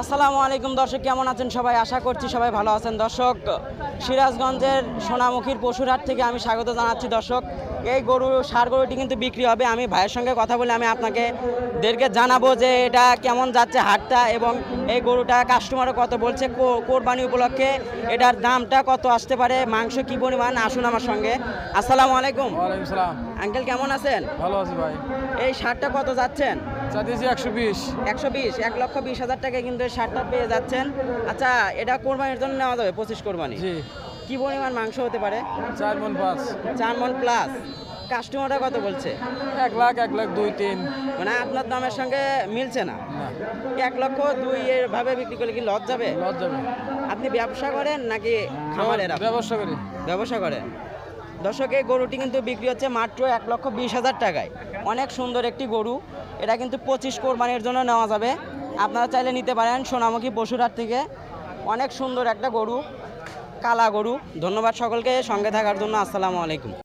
আসসালামু আলাইকুম দর্শক, কেমন আছেন সবাই? আশা করছি সবাই ভালো আছেন। দর্শক, সিরাজগঞ্জের সোনামুখীর পশুরহাট থেকে আমি স্বাগত জানাচ্ছি দর্শক। এই গরু সার গরুটি কিন্তু বিক্রি হবে। আমি ভাইয়ের সঙ্গে কথা বলে আমি আপনাকে দেরকে জানাব যে এটা কেমন যাচ্ছে হাটটা এবং এই গরুটা কাস্টমারও কত বলছে কোরবানি উপলক্ষে এটার দামটা কত আসতে পারে মাংস কি পরিমাণ আসুন আমার সঙ্গে। আসসালামু আলাইকুম। আঙ্কেল কেমন আছেন? ভালো আছি ভাই। এই সারটা কত যাচ্ছেন? একশো বিশ। একশো বিশ এক লক্ষ বিশ হাজার টাকায় কিন্তু এই শার্টটা পেয়ে যাচ্ছেন। আচ্ছা এটা কোরবানির জন্য নেওয়া যাবে পঁচিশ কোরবানি? জি। কি পরিমাণ মাংস হতে পারে? চার মন পাঁচ। চার মন প্লাস কাস্টমাররা কত বলছে? এক লাখ এক লাখ দুই তিন। মানে আপনার দামের সঙ্গে মিলছে না? এক লক্ষ দুই এর ভাবে বিক্রি করলে কি লস যাবে লস যাবে আপনি ব্যবসা করেন নাকি খামারের? ব্যবসা করি। ব্যবসা করেন। দর্শক এই গরুটি কিন্তু বিক্রি হচ্ছে মাত্র এক লক্ষ বিশ হাজার টাকায়। অনেক সুন্দর একটি গরু। এটা কিন্তু পঁচিশ কোরবানির জন্য নেওয়া যাবে। আপনারা চাইলে নিতে পারেন সোনামুখী পশুরহাট থেকে। অনেক সুন্দর একটা গরু। কালা গরু ধন্যবাদ সকলকে সঙ্গে থাকার জন্য আসসালামু আলাইকুম।